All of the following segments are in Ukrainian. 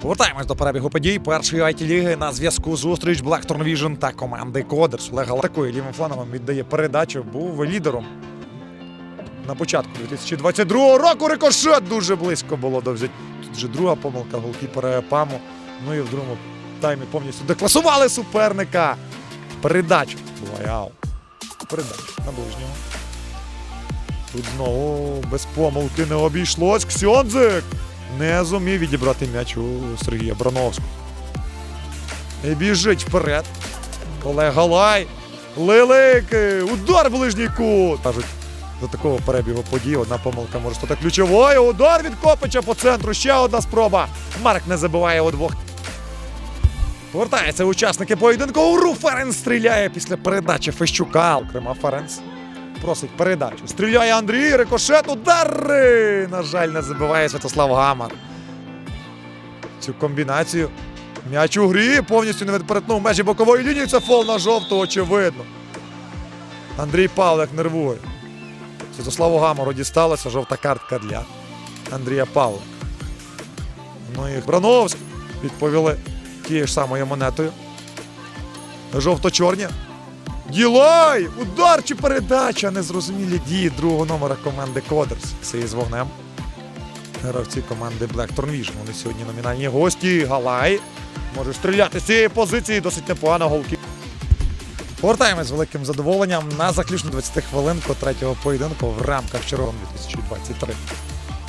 Повертаємось до перебігу подій першої it ліги на зв'язку зустріч Blackthorn Vision та команди Кодерс. Олег Галатакою лівим фланом віддає передачу. Був лідером на початку 2022 року. Рикошет дуже близько було до взяття. Тут вже друга помилка голкіпера Паму. Ну і в другому таймі повністю декласували суперника. Передачу. Буває ау. Передачу на ближнього. Тут знову без помилки не обійшлось. Ксьонзик не зумів відібрати м'яч у Сергія Брановського. Біжить вперед. Олег Галай. Лилик. Удар ближній кут. Кажуть, до такого перебігу подій одна помилка може стати ключовою. Удар від Копича по центру. Ще одна спроба. Марк не забиває у двох. Повертаються учасники поєдинку. Уру Ференс стріляє після передачі Фещука. Окрема Ференс просить передачу. Стріляє Андрій, рикошет, удари! На жаль, не забиває Святослав Гамар. Цю комбінацію. М'яч у грі повністю не перетнув межі бокової лінії. Це фол на жовту, очевидно. Андрій Павлик нервує. Святославу Гамару дісталася жовта картка для Андрія Павлика. Ну і Брановський відповіли тією ж самою монетою. Жовто-чорні. Ділай! Удар чи передача! Незрозумілі дії другого номера команди Кодерс. Це із вогнем. Гравці команди Blackthorn Vision. Вони сьогодні номінальні гості. Галай. Може стріляти з цієї позиції. Досить непогано голки. Повертаємось з великим задоволенням на заключну 20 хвилинку третього поєдинку в рамках червоного 2023.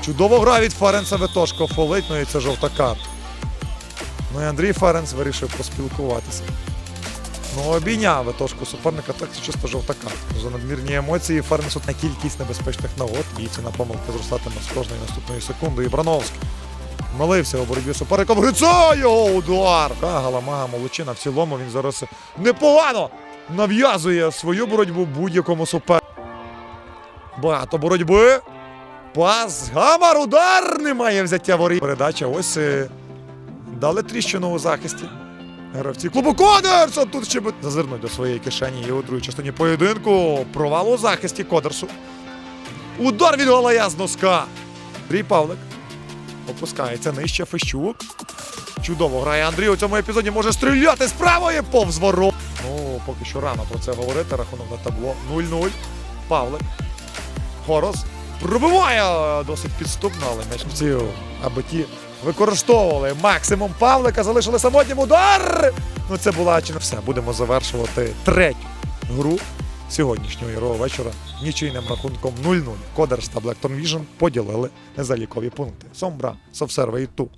Чудово гра від Ференса Ветошко фолить, ну і це жовта карта. Ну і Андрій Ференс вирішив поспілкуватися. Ну, обійняв Ветошку суперника, так це чисто жовта картка. За надмірні емоції Ференсу на кількість небезпечних нагод. І ціна помилки зростатиме з кожної наступної секунди. І Брановський молився у боротьбі суперником. Грицо його удар! Та Галамага Молодчина в цілому він зараз непогано нав'язує свою боротьбу будь-якому супернику. Багато боротьби. Пас, гамар, удар! Немає взяття воріт. Передача ось е, дали тріщину у захисті. Гравці клубу Кодерса тут ще зазирнуть до своєї кишені і у другій частині поєдинку. Провал у захисті Кодерсу. Удар від Галая з носка. Андрій Павлик. Опускається нижче Фещук. Чудово грає Андрій у цьому епізоді. Може стріляти з правої повз ворот. Ну, поки що рано про це говорити. Рахунок на табло 0-0. Павлик. Хорос. Пробиває досить підступно, але ці, аби ті використовували максимум Павлика, залишили самотнім удар. Ну це була чи не все. Будемо завершувати третю гру сьогоднішнього ігрового вечора нічийним рахунком 0-0. Кодерс та Blackton Vision поділили незалікові пункти. Сомбра, Совсерва і Ту.